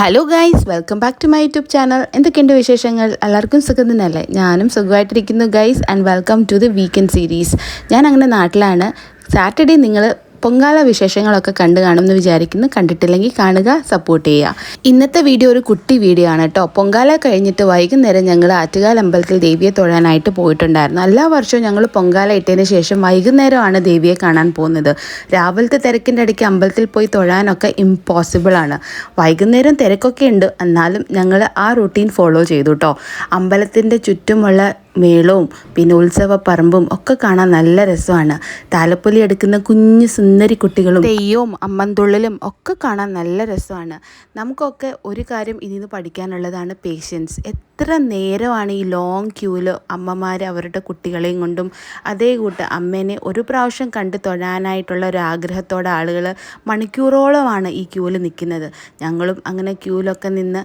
Hello guys welcome back to my YouTube channel എന്തൊക്കെയുണ്ട് വിശേഷങ്ങൾ? എല്ലാവർക്കും സുഖം തന്നെയല്ലേ ഞാനും സുഖമായിട്ടിരിക്കുന്നു guys and welcome to the weekend series ഞാൻ അങ്ങനെ നാട്ടിലാണ്. സാറ്റർഡേ നിങ്ങൾ പൊങ്കാല വിശേഷങ്ങളൊക്കെ കണ്ടു കാണുമെന്ന് വിചാരിക്കുന്നു. കണ്ടിട്ടില്ലെങ്കിൽ കാണുക സപ്പോർട്ട് ചെയ്യുക. ഇന്നത്തെ വീഡിയോ ഒരു കുട്ടി വീഡിയോ ആണ് കേട്ടോ. പൊങ്കാല കഴിഞ്ഞിട്ട് വൈകുന്നേരം ഞങ്ങൾ ആറ്റുകാൽ അമ്പലത്തിൽ ദേവിയെ തൊഴാനായിട്ട് പോയിട്ടുണ്ടായിരുന്നു. എല്ലാ വർഷവും ഞങ്ങൾ പൊങ്കാല ഇട്ടതിന് ശേഷം വൈകുന്നേരമാണ് ദേവിയെ കാണാൻ പോകുന്നത്. രാവിലത്തെ തിരക്കിന്റെ ഇടയ്ക്ക് അമ്പലത്തിൽ പോയി തൊഴാനൊക്കെ ഇമ്പോസിബിൾ ആണ്. വൈകുന്നേരം തിരക്കൊക്കെ ഉണ്ട്. എന്നാലും ഞങ്ങൾ ആ റൂട്ടീൻ ഫോളോ ചെയ്തു കേട്ടോ. അമ്പലത്തിന്റെ ചുറ്റുമുള്ള മേളവും പിന്നെ ഉത്സവ പറമ്പും ഒക്കെ കാണാൻ നല്ല രസമാണ്. താലപ്പൊലി എടുക്കുന്ന കുഞ്ഞു സുന്ദരി കുട്ടികളും തെയ്യവും അമ്മന്തുള്ളിലും ഒക്കെ കാണാൻ നല്ല രസമാണ്. നമുക്കൊക്കെ ഒരു കാര്യം ഇതിൽ നിന്ന് പഠിക്കാനുള്ളതാണ് പേഷ്യൻസ് എത്ര നേരമാണ് ഈ ലോങ് ക്യൂവിൽ അമ്മമാർ അവരുടെ കുട്ടികളെയും കൊണ്ടും അതേ കൂട്ട് അമ്മേനെ ഒരു പ്രാവശ്യം കണ്ട് തൊഴാനായിട്ടുള്ള ഒരു ആഗ്രഹത്തോടെ ആളുകൾ മണിക്കൂറോളമാണ് ഈ ക്യൂവിൽ നിൽക്കുന്നത് ഞങ്ങളും അങ്ങനെ ക്യൂവിലൊക്കെ നിന്ന്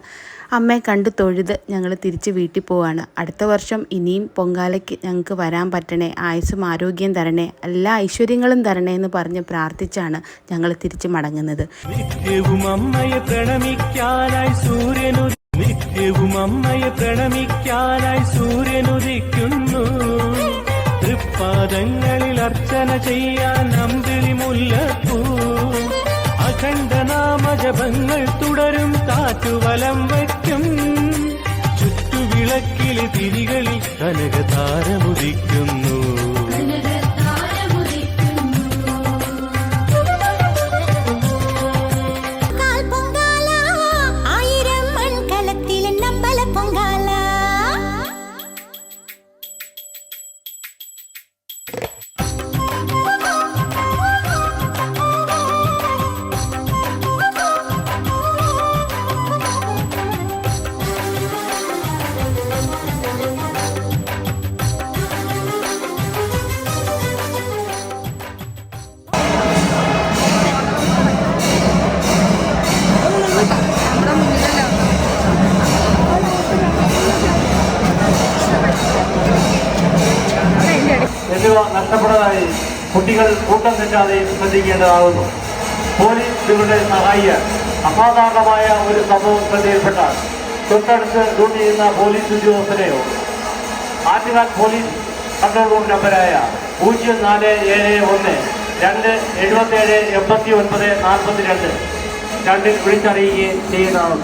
അമ്മയെ കണ്ട് തൊഴുത് ഞങ്ങൾ തിരിച്ച് വീട്ടിൽ പോവാണ്. അടുത്ത വർഷം ഇനിയും പൊങ്കാലയ്ക്ക് ഞങ്ങൾക്ക് വരാൻ പറ്റണേ ആയുസ്സും ആരോഗ്യം തരണേ എല്ലാ ഐശ്വര്യങ്ങളും തരണേ എന്ന് പറഞ്ഞ് പ്രാർത്ഥിച്ചാണ് ഞങ്ങൾ തിരിച്ച് മടങ്ങുന്നത്. നിത്യവും അമ്മയെ പ്രണമിക്കാനായി സൂര്യനുദിക്കുന്നു. തൃപ്പാദങ്ങളിൽ അർച്ചന ചെയ്യാൻ അമ്പിളി മുല്ലപ്പൂ അഖണ്ഡനാമജപങ്ങൾ തുടരും കാറ്റുവലം വയ്ക്കും. ചുറ്റുവിളക്കിലെ തിരികളിൽ കനകതാരമുദിക്കുന്നു എന്നിവ നഷ്ടപ്പെടാതെ കുട്ടികൾ കൂട്ടം തെറ്റാതെ ശ്രദ്ധിക്കേണ്ടതാകുന്നു. പോലീസ് ഇവരുടെ സഹായിയാൽ അസാധാരണമായ ഒരു സംഭവം ശ്രദ്ധയിൽപ്പെട്ടാൽ തൊട്ടടുത്ത് ഡ്യൂട്ടി ചെയ്യുന്ന പോലീസ് ഉദ്യോഗസ്ഥരെയോ ആറ്റുകാൽ പോലീസ് കൺട്രോൾ റൂം നമ്പരായ പൂജ്യം നാല് ഏഴ് ഒന്ന് രണ്ട് എഴുപത്തേഴ് എൺപത്തി ഒൻപത് നാൽപ്പത്തി രണ്ട് രണ്ടിൽ വിളിച്ചറിയുകയും ചെയ്യുന്നതാണ്.